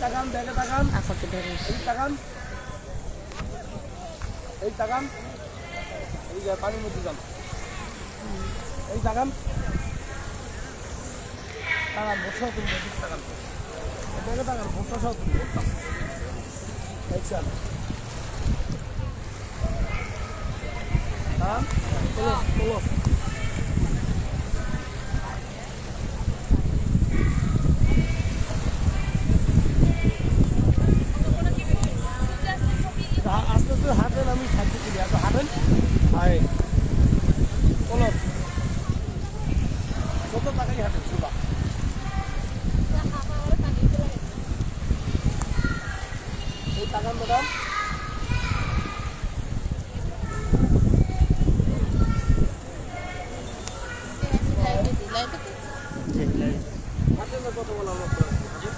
তাকান ব্যাগে তাকান আপাকে ধরে এই তাকান এই তাকান এই যে পানির মধ্যে যান এই তাকান তাকান বসা তুমি তাকান এই ব্যাগে তাকান বসা সহ তুমি বসা দেখছেন তাকান চলো চলো আস্তে হাঁটেন আমি সাহায্য করি। এত হাঁটেন? হায়। চলো। কত টাকাই হাঁটেন সুবা এই টাকা ম্যাডাম কত বলা আমার তো। হাঁটেন।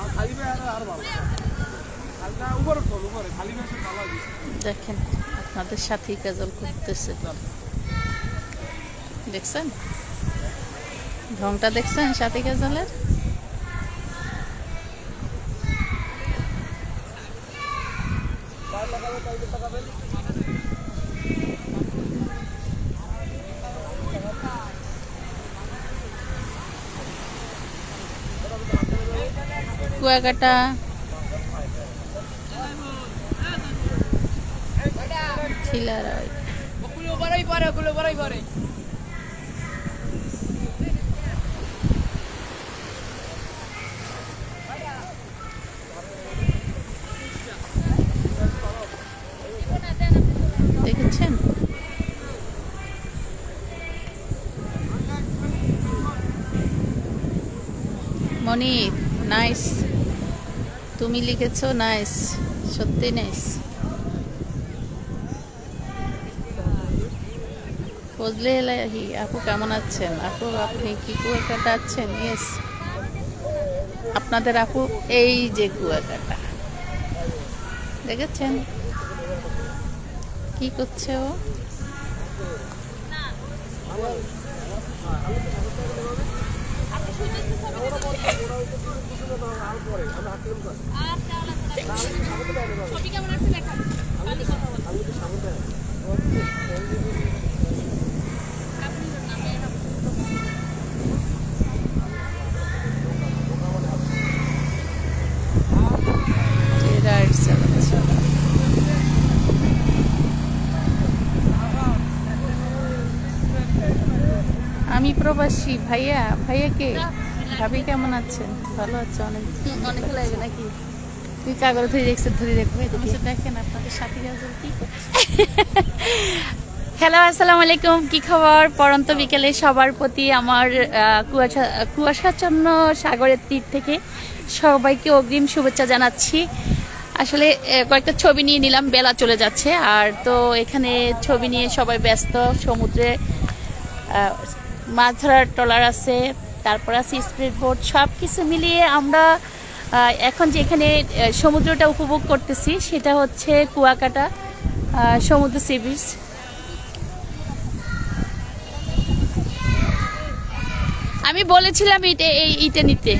আর খালি পায়ে হাঁটলে আর ভালো হালকা উপরে উঠুন, উপরে খালি পায়ে হাঁটলে ভালো লাগে দেখেন আপনাদের সাথেই কাজল করতেছে। দেখছেন? ঢংটা দেখছেন সাথী কাজলের? পায়ে লাগাবে তাই তাকাবেন কুয়াকাটা ছিলারাই দেখেছেন? মনির নাইস। তুমি লিখেছো নাইস। সত্যি নাইস। ফজলে এলাহি আপু কেমন আছেন? আপু, আপনি কি কুয়াকাটা আছেন? ইয়েস আপনাদের আপু, এই যে কুয়াকাটা। দেখেছেন? কি করছে ও? যে রাইড চালাচ্ছে আমি প্রবাসী ভাইয়া ভাইয়া কে? ভাবি কেমন আছেন? ভালো আছে অনেক অনেক লাগবে নাকি? তুই কাগজ ধরে দেখছে ধরে দেখবে দেখেন আপনাদের সাথী গাজল কি হ্যালো আসসালামু আলাইকুম। কি খবর? পরন্ত বিকেলে সবার প্রতি আমার কুয়াশা কুয়াশাচ্ছন্ন সাগরের তীর থেকে সবাইকে অগ্রিম শুভেচ্ছা জানাচ্ছি। আসলে কয়েকটা ছবি নিয়ে নিলাম বেলা চলে যাচ্ছে। আর তো এখানে ছবি নিয়ে সবাই ব্যস্ত সমুদ্রে মাছ ধরার ট্রলার আছে, তারপর আছে স্পিড বোট সব কিছু মিলিয়ে আমরা এখন যেখানে সমুদ্রটা উপভোগ করতেছি, সেটা হচ্ছে কুয়াকাটা সমুদ্র সি বিচ। আমি বলেছিলাম এটা, এই ইটে নিতে।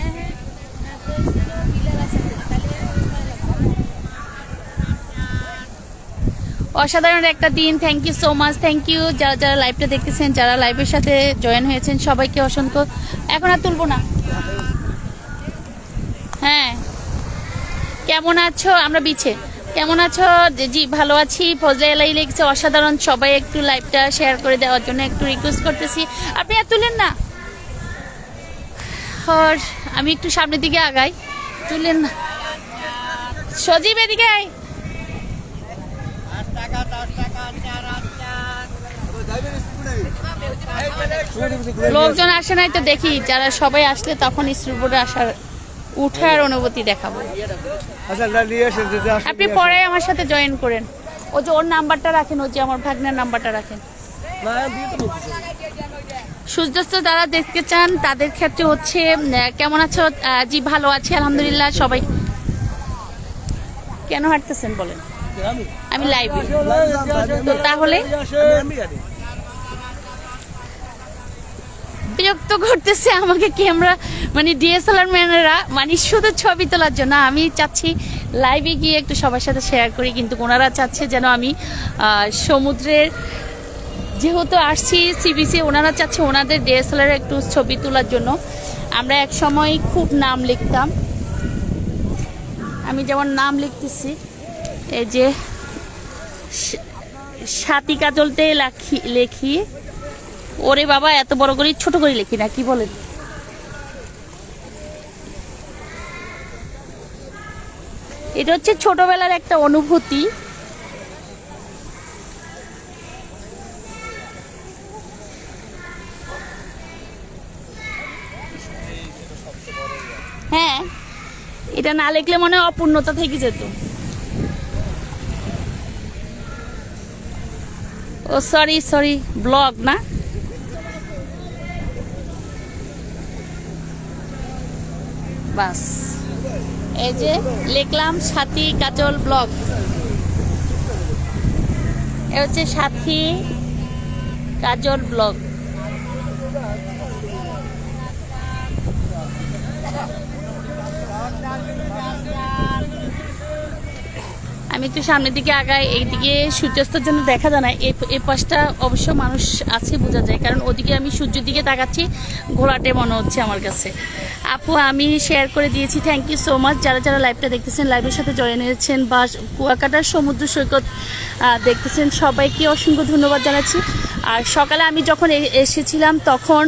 অসাধারণ একটা দিন। Thank you so much thank you যারা যারা লাইভটা দেখতেছেন, যারা লাইভের সাথে জয়েন হয়েছেন, সবাইকে অসংখ্য। এখন আর তুলবো না। হ্যাঁ। কেমন আছো? আমরা বিছে। কেমন আছো? জি- ভালো আছি। ফজলে এলাই লেগেছে অসাধারণ। সবাই একটু লাইভটা শেয়ার করে দেওয়ার জন্য একটু রিকোয়েস্ট করতেছি। আপনি আর তুলেন না। আমি একটু সামনের দিকে আগাই। তুলেন না। সজীব এদিকে আয়। লোকজন আসে নাই তো দেখি যারা সবাই আসলে তখন স্টুডিওতে আসার উঠার অনুভূতি দেখাবো আচ্ছা আপনি পরে আমার সাথে জয়েন করেন ও যে ওর নাম্বারটা রাখেন ও যে আমার ভাগ্নের নাম্বারটা রাখেন। সূর্যাস্ত যারা দেখতে চান তাদের ক্ষেত্রে হচ্ছে কেমন আছো জি ভালো আছি আলহামদুলিল্লাহ সবাই কেন হাঁটতেছেন বলেন আমি লাইভে তো তাহলে আমি আমি জানি বিরক্ত করতেছে আমাকে ক্যামেরা মানে ডিএসএলআর ম্যানেরা মানে শুধু ছবি তোলার জন্য। আমি চাচ্ছি লাইভে গিয়ে একটু সবার সাথে শেয়ার করি, কিন্তু ওনারা চাচ্ছে যেন আমি সমুদ্রের যেহেতু আসছি সিবিসি ওনারা চাচ্ছে ওনাদের ডিএসএলআর একটু ছবি তোলার জন্য। আমরা এক সময় খুব নাম লিখতাম। আমি যেমন নাম লিখতেছি, এই যে সা- সাথী কাজলতে লেখি লেখি। ওরে বাবা, এত বড় করে ছোট করে লিখি না, কি বলেন? এটা হচ্ছে ছোটবেলার একটা অনুভূতি। হ্যাঁ এটা না লিখলে মনে হয় অপূর্ণতা থেকে যেত। ও সরি সরি ব্লগ না? বাস। এই যে লিখলাম সাথী কাজল ব্লক এ হচ্ছে সাথী কাজল ব্লগ। আমি একটু সামনের দিকে আগাই, এইদিকে সূর্যাস্তের জন্য দেখা যায় না। এই পাশটা অবশ্য মানুষ আছে বোঝা যায়, কারণ ওদিকে আমি সূর্যের দিকে তাকাচ্ছি ঘোলাটে মনে হচ্ছে আমার কাছে। আপু, আমি শেয়ার করে দিয়েছি থ্যাংক ইউ সো মাচ যারা যারা লাইভটা দেখতেছেন লাইভের সাথে জয়েন হয়েছেন বা কুয়াকাটার সমুদ্র সৈকত দেখতেছেন, সবাইকে অসংখ্য ধন্যবাদ জানাচ্ছি। আর সকালে আমি যখন এসেছিলাম, তখন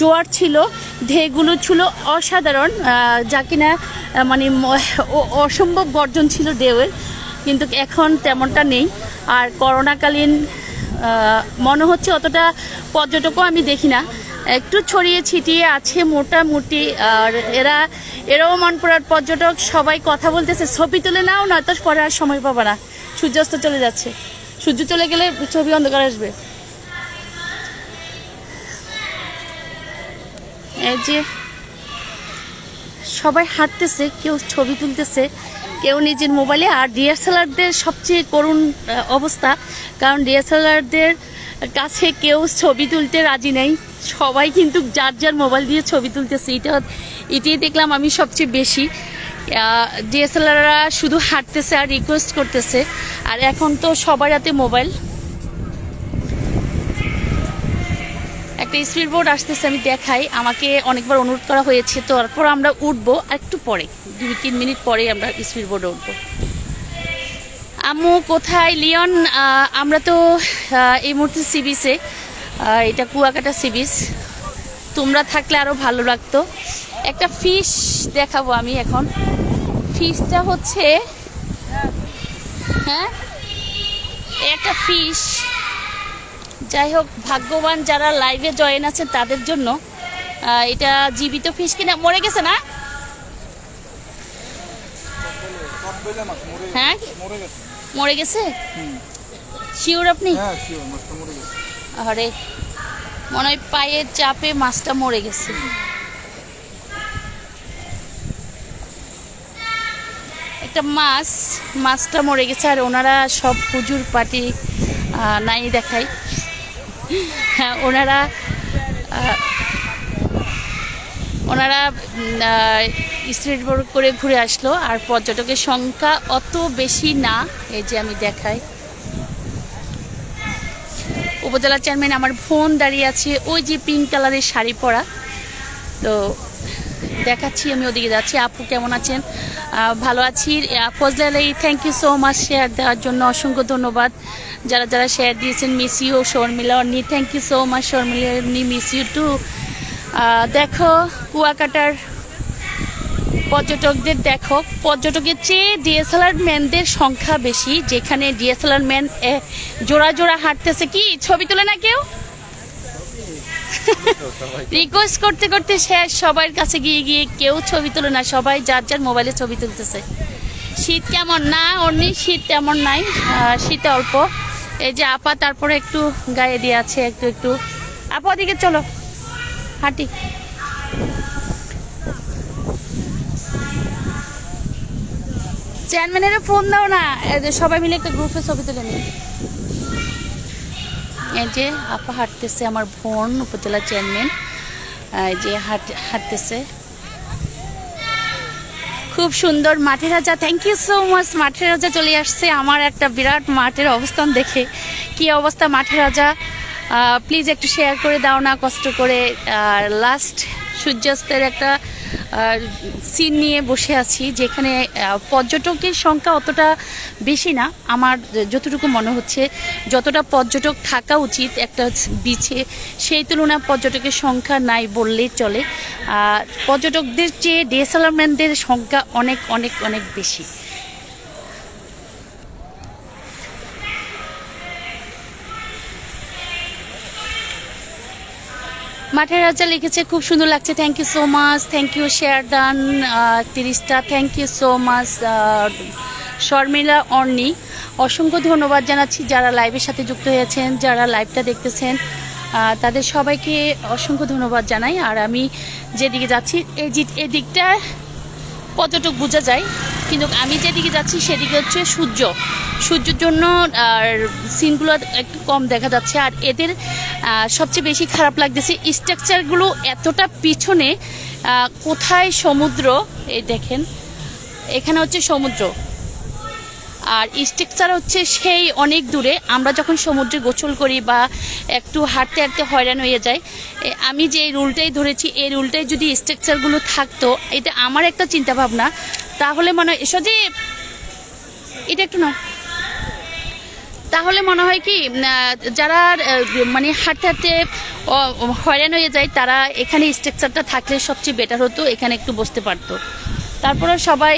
জোয়ার ছিল ঢেউগুলো ছিল অসাধারণ যা কিনা মানে অসম্ভব গর্জন ছিল ঢেউয়ের। কিন্তু এখন তেমনটা নেই। আর করোনাকালীন মনে হচ্ছে অতটা পর্যটকও আমি দেখি না। একটু ছড়িয়ে ছিটিয়ে আছে মোটামুটি। আর এরা, এরাও মন মনপুরার পর্যটক, সবাই কথা বলতেছে। ছবি তুলে নাও, নয়তো পরে আর সময় পাবে না। সূর্যাস্ত চলে যাচ্ছে। সূর্য চলে গেলে ছবি অন্ধকার আসবে। এই যে সবাই হাঁটতেছে, কেউ ছবি তুলতেছে। কেউ নিজের মোবাইলে, আর ডিএসএলআরদের সবচেয়ে করুণ অবস্থা। কারণ ডিএসএলআরদের কাছে কেউ ছবি তুলতে রাজি নেই। সবাই কিন্তু যার যার মোবাইল দিয়ে ছবি তুলতেছে। এটা এটাই দেখলাম আমি সবচেয়ে বেশি। ডিএসএলআররা শুধু হাঁটতেছে আর রিকোয়েস্ট করতেছে। আর এখন তো সবার হাতে মোবাইল। একটা স্পিড বোর্ড আসতেছে, আমি দেখাই। আমাকে অনেকবার অনুরোধ করা হয়েছে। তারপর আমরা উঠবো একটু পরে। দুই তিন মিনিট পরেই আমরা স্পিড বোর্ডে উঠবো। আম্মু, কোথায়? লিওন আমরা তো এই মুহূর্তে সি বিচে এটা কুয়াকাটা সি বিচ তোমরা থাকলে আরও ভালো লাগতো। একটা ফিশ দেখাবো আমি এখন। ফিশটা হচ্ছে হ্যাঁ? একটা ফিশ যাই হোক, ভাগ্যবান যারা লাইভে জয়েন আছে তাদের জন্য এটা জীবিত ফিশ কিনা? মরে গেছে না সব বেলে মাছ মরে গেছে হ্যাঁ? মরে গেছে। শিওর আপনি? হ্যাঁ আরে মনে হয় পায়ের চাপে মাছটা মরে গেছে। একটা মাছ মাছটা মরে গেছে আর ওনারা সব হুজুর পাটি আহ, নাই দেখাই হ্যাঁ ওনারা ওনারা স্ট্রিট বোর্ড করে ঘুরে আসলো আর পর্যটকের সংখ্যা অত বেশি না এই যে আমি দেখাই। উপজেলা চেয়ারম্যান আমার ফোন দাঁড়িয়ে আছে ওই যে পিঙ্ক কালারের শাড়ি পরা। তো দেখাচ্ছি আমি ওদিকে যাচ্ছি। আপু কেমন আছেন? ভালো আছি। আহ, Fazle Ali thank you so much share দেওয়ার জন্য অসংখ্য ধন্যবাদ। যারা যারা শেয়ার দিয়েছেন miss you Sharmila Orni thank you so much Sharmila Orni miss you too দেখো কুয়াকাটার পর্যটকদের দেখো। পর্যটকের চেয়ে ডিএসএলআর ম্যানদের সংখ্যা বেশি যেখানে ডিএসএলআর ম্যান জোড়া জোড়া হাঁটতেছে কি? ছবি তোলে না কেউ? রিকোয়েস্ট করতে করতে শেষ সবার কাছে গিয়ে গিয়ে কেউ ছবি তোলে না সবাই যার যার মোবাইলে ছবি তুলতেছে। শীত কেমন? না অমনি শীত তেমন নাই শীত অল্প। এই যে আপা তারপরে একটু গায়ে দিয়ে আছে একটু একটু। আপা ওদিকে চলো। হাঁটি। চেয়ারম্যানের ফোন দাও না। সবাই মিলে একটা গ্রুপে ছবি তুলে নিই। এই যে আপা হাঁটতেছে আমার বোন, উপজেলা চেয়ারম্যান এই যে হাঁট হাঁটতেছে। খুব সুন্দর মাঠের রাজা। থ্যাংক ইউ সো মাচ মাঠের রাজা চলে আসছে। আমার একটা বিরাট মাঠের অবস্থান দেখে। কি অবস্থা মাঠের রাজা? প্লিজ একটু শেয়ার করে দাও না, কষ্ট করে। আর লাস্ট সূর্যাস্তের একটা সিন নিয়ে বসে আছি, যেখানে পর্যটকের সংখ্যা অতটা বেশি না। আমার যতটুকু মনে হচ্ছে, যতটা পর্যটক থাকা উচিত একটা বিচে, সেই তুলনায় পর্যটকের সংখ্যা নাই বললেই চলে। আর পর্যটকদের চেয়ে ডিএসএলআরম্যানদের সংখ্যা অনেক অনেক অনেক বেশি। মাঠের রাজা লিখেছে, খুব সুন্দর লাগছে thank you so much thank you share দান তিরিশটা thank you so much Sharmila Orni অসংখ্য ধন্যবাদ জানাচ্ছি যারা লাইভের সাথে যুক্ত হয়েছেন, যারা লাইভটা দেখতেছেন। তাদের সবাইকে অসংখ্য ধন্যবাদ জানাই। আর আমি যেদিকে যাচ্ছি এই যে এদিকটা কতটুকু বোঝা যায়। কিন্তু আমি যেদিকে যাচ্ছি, সেদিকে হচ্ছে সূর্য। সূর্যের জন্য, আর সিনগুলো একটু কম দেখা যাচ্ছে। আর এদের সবচেয়ে বেশি খারাপ লাগতেছে স্ট্রাকচারগুলো এতটা পিছনে কোথায় সমুদ্র? এই দেখেন, এখানে হচ্ছে সমুদ্র। আর স্ট্রাকচার হচ্ছে সেই অনেক দূরে। আমরা যখন সমুদ্রে গোসল করি বা একটু হাঁটতে হাঁটতে হয়রান হয়ে যায় আমি যে রুলটাই ধরেছি, এই রুলটাই যদি স্ট্রাকচারগুলো থাকতো, এটা আমার একটা চিন্তা ভাবনা তাহলে মনে হয় সজীব, এটা একটু না তাহলে মনে হয় কি যারা মানে হাঁটতে হাঁটতে হয়রান হয়ে যায়, তারা এখানে স্ট্রাকচারটা থাকলে সবচেয়ে বেটার হতো, এখানে একটু বসতে পারতো। তারপরে সবাই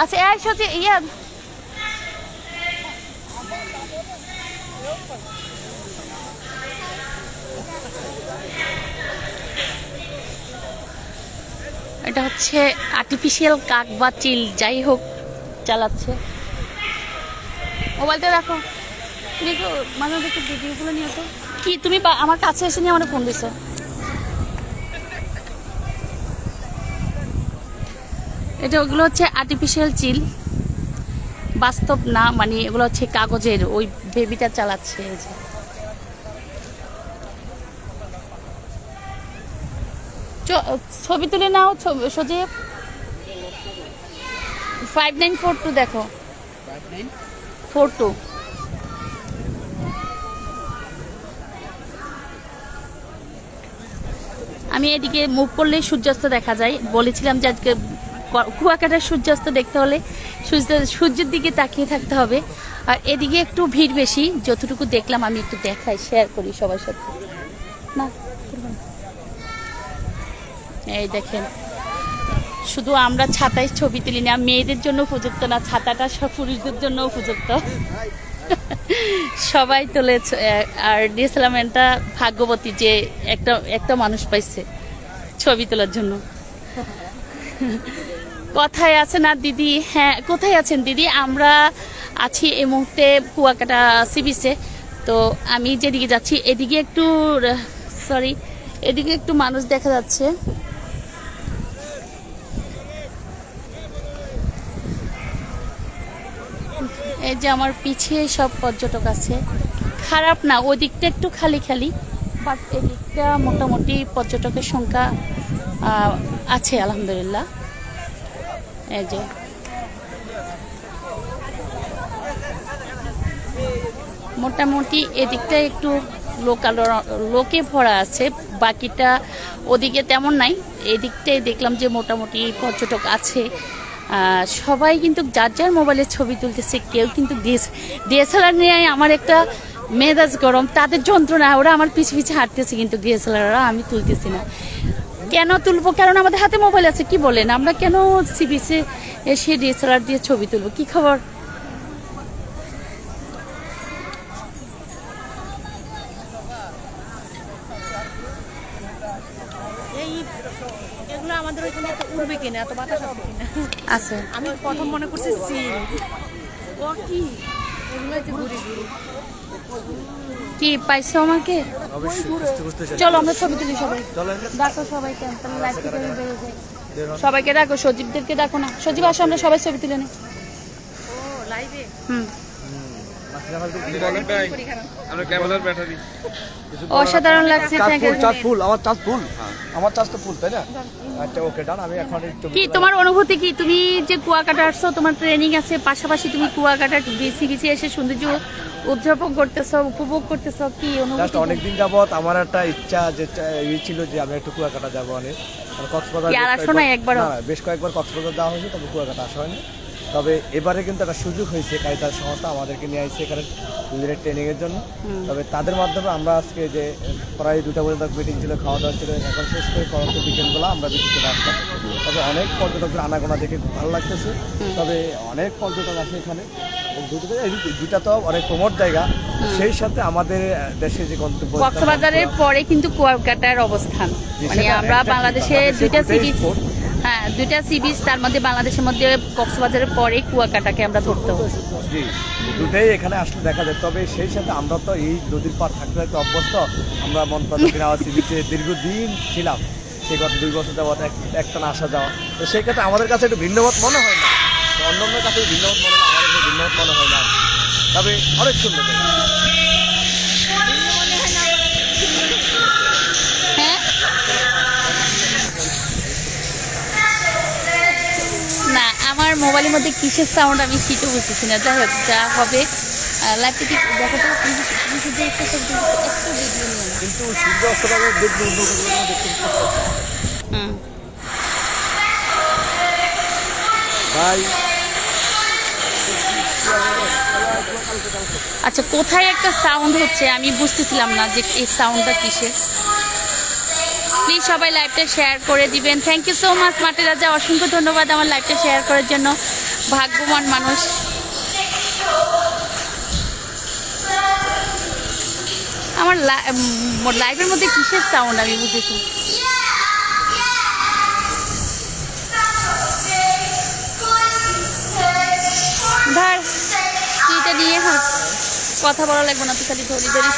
আচ্ছা এই সত্যি ইয়া এটা হচ্ছে আর্টিফিশিয়াল কাক বা চিল, যাই হোক, চালাচ্ছে। মোবাইলটা রাখো তুমি একটু মাঝে মাঝে একটু ভিডিওগুলো নিও তো কি, তুমি আমার কাছে এসে নিয়ে আমার ফোন দিছো? এটা ওগুলো হচ্ছে আর্টিফিশিয়াল চিল। বাস্তব না মানে এগুলো হচ্ছে কাগজের, ওই বেবিটা চালাচ্ছে। এই যে ছবি তুলে নাও ছবি সোজে ফাইভ নাইন ফোর টু দেখো। ফোর টু আমি এদিকে মুভ করলে সূর্যাস্ত দেখা যায়। বলেছিলাম যে আজকে কুয়াকাটার সূর্যাস্ত দেখতে হলে সূর্য সূর্যের দিকে তাকিয়ে থাকতে হবে। আর এদিকে একটু ভিড় বেশি। যতটুকু দেখলাম আমি একটু দেখাই শেয়ার করি সবার সাথে না তুলবো না। এই দেখেন, শুধু আমরা ছাতায় ছবি তুলি না, মেয়েদের জন্য উপযুক্ত না, ছাতাটা সব পুরুষদের জন্য উপযুক্ত। সবাই তোলে ছ- এ- আর ডিএসএলএমটা ভাগ্যবতী যে একটা একটা মানুষ পাইছে ছবি তোলার জন্য। কোথায় আছে না দিদি? হ্যাঁ কোথায় আছেন দিদি? আমরা আছি এই মুহূর্তে কুয়াকাটা সি বিচে তো আমি যেদিকে যাচ্ছি, এদিকে একটু সরি এদিকে একটু মানুষ দেখা যাচ্ছে। এই যে আমার পিছিয়ে সব পর্যটক আছে। খারাপ না ওই দিকটা একটু খালি খালি বাট এদিকটা মোটামুটি পর্যটকের সংখ্যা আছে, আলহামদুলিল্লাহ। এই যে। মোটামুটি এদিকটা একটু লোকাল লোকে ভরা আছে, বাকিটা ওদিকে তেমন নাই। এদিকটাই দেখলাম যে মোটামুটি পর্যটক আছে। সবাই কিন্তু যার যার মোবাইলে ছবি তুলতেছে, কেউ কিন্তু ডিএসএলআর নিয়ে আমার একটা মেজাজ গরম, তাদের যন্ত্রণা, ওরা আমার পিছু পিছু হাঁটতেছে কিন্তু ডিএসএলআররা আমি তুলতেছি না। কেন তুলবো? কারণ আমাদের হাতে মোবাইল আছে, কি বলেন? আমরা কেন সিবিসি এসে ডিএসএলআর দিয়ে ছবি তুলবো? কি খবর এই এগুলো আমাদের ওইখানে এত উড়বে কিনা এত বাতাস আসবে কিনা? আছে। আমি প্রথম মনে করছি সিল। ও কি? এগুলো যে ঘুরি ঘুরি কি পাইছো আমাকে? চলো আমরা ছবি তুলি সবাই। ডাকো আমি যাই সবাইকে ডাকো সজীবদেরকে ডাকো না। সজীব আসো আমরা সবাই ছবি তুলে নিই। ও লাইভে হুম। আমরা ক্যামেরার ব্যাটারি। অসাধারণ লাগছে চাঁদ ফুল আমার চাঁদ ফুল। আমার চাষ তো ফুল তাই না? আচ্ছা ওকে ডান। আমি এখন একটু কি তোমার অনুভূতি কি? তুমি যে কুয়াকাটা আসছো তোমার ট্রেনিং আছে পাশাপাশি তুমি কুয়াকাটার বিসি বিসি এসে সৌন্দর্য উদযাপন করতেছো উপভোগ করতেছো কি অনুভূতি? অনেকদিন যাবত আমার একটা ইচ্ছা যে ই ছিল যে আমি একটু কুয়াকাটা যাব অনেক। কক্সবাজার আর বেশ আসো কয়েকবার- না, না, বেশ কয়েকবার কক্সবাজার যাওয়া হয়েছে তবে কুয়াকাটা আসা হয়নি। তবে এবারে কিন্তু একটা সুযোগ হয়েছে কারিতার সংস্থা আমাদেরকে নিয়ে আসছে এখানে দুদিনের ট্রেনিংয়ের জন্য। তবে তাদের মাধ্যমে আমরা আজকে যে প্রায় দুটা পর্যন্ত মিটিং ছিল খাওয়া দাওয়া ছিল এখন শেষ করে পরন্ত বিকেলবেলা আমরা বেশি চলে আসলাম তবে অনেক পর্যটকদের আনাগোনা দেখে খুব ভালো লাগতেছে। তবে অনেক পর্যটক আছে এখানে। দুটা তো অনেক প্রমোট জায়গা। সেই সাথে আমাদের দেশে যে গন্তব্য কক্সবাজারের পরে কিন্তু কুয়াকাটার অবস্থান। মানে আমরা বাংলাদেশে দুইটা সিটি দুইটা সি বিচ তার মধ্যে বাংলাদেশের মধ্যে কক্সবাজারের পরে কুয়াকাটাকে আমরা ধরতে দুটাই এখানে আসলে দেখা যায়। তবে সেই সাথে আমরা তো এই নদীর পার থাকতে থাকতে অভ্যস্ত। আমরা মন্ত্রী বিচে দীর্ঘদিন ছিলাম। সেই গত দুই বছর যাওয়া একটানা আসা যাওয়া। তো সেই ক্ষেত্রে আমাদের কাছে একটু ভিন্নমত মনে হয় না। অন্য কাছে ভিন্নমত মনে হয় আমাদের ভিন্নমত মনে হয় না। তবে অনেক সুন্দর আমার মোবাইলের মধ্যে কিসের সাউন্ড আমি সেটাও বুঝতেছি না। যাই হোক যা হবে দেখো একটু কিন্তু সূর্য ভাই। আচ্ছা কোথায় একটা সাউন্ড হচ্ছে? আমি বুঝতেছিলাম না যে এই সাউন্ডটা কিসের। প্লিজ সবাই লাইভটা শেয়ার করে দিবেন। থ্যাংক ইউ সো মাচ মাটি রাজা। অসংখ্য ধন্যবাদ আমার লাইভটা শেয়ার করার জন্য। ভাগ্যবান মানুষ। আমার লাইভের মধ্যে কিসের সাউন্ড আমি বুঝেছি? ধর তুই এটা নিয়ে কথা বলা লাগবে না, তুই খালি ধরি ধরিস।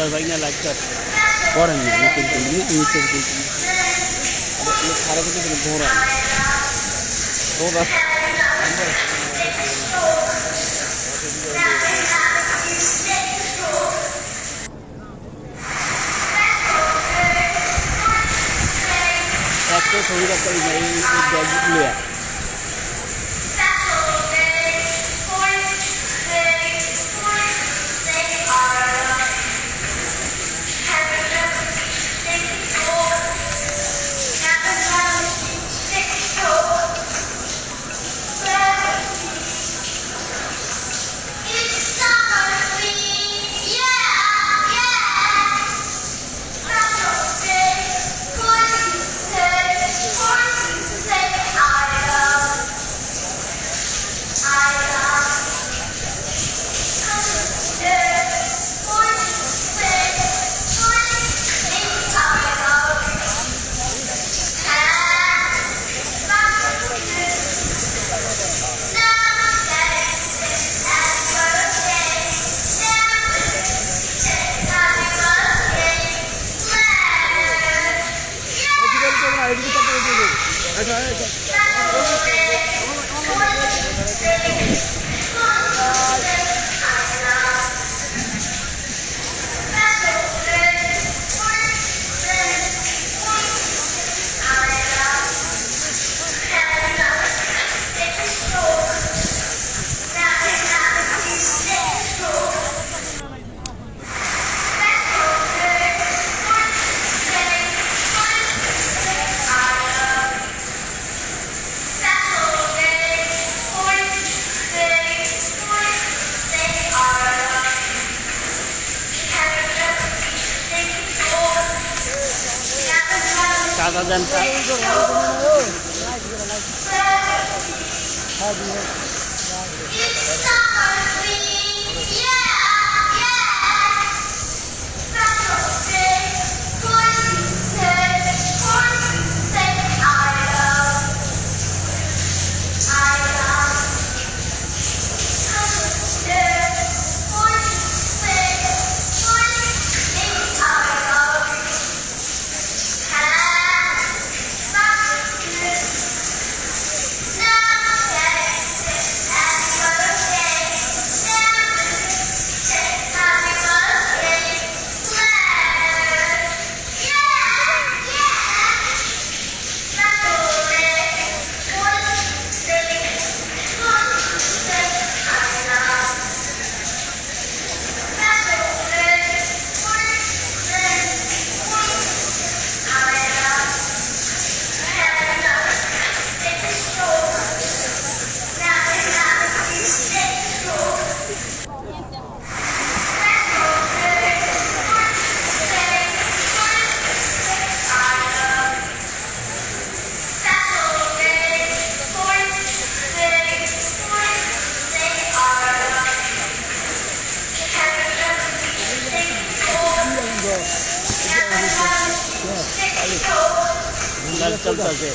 লাইকটা ভাই না লাইকটা করেন না ইউটিউব ইউটিউব খারাপ হতে ঘোরান ঘোরা একটা ছবি রাখতে চলতেছে।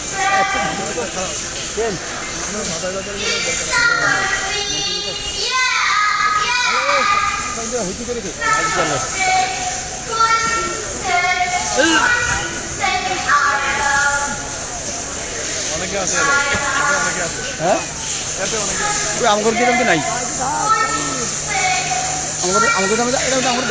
অনেকে আছে অনেকে আছে হ্যাঁ ওই আমগর কিরম নাই আমগর আমগর দামে এটা তো আমগর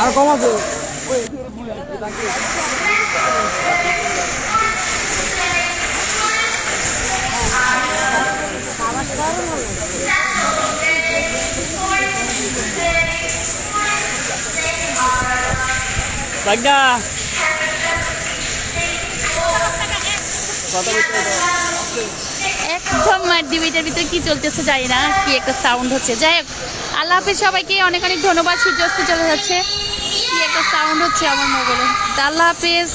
আর কম আছে? একদম ডিবিটার ভিতরে কি চলতেছে জানি না কি একটা সাউন্ড হচ্ছে। যাই হোক আল্লাহ হাফিজ সবাইকে অনেক অনেক ধন্যবাদ সূর্যাস্ত চলে যাচ্ছে। সাউন্ড হচ্ছে আমার মোবাইলে আল্লাহ হাফিজ।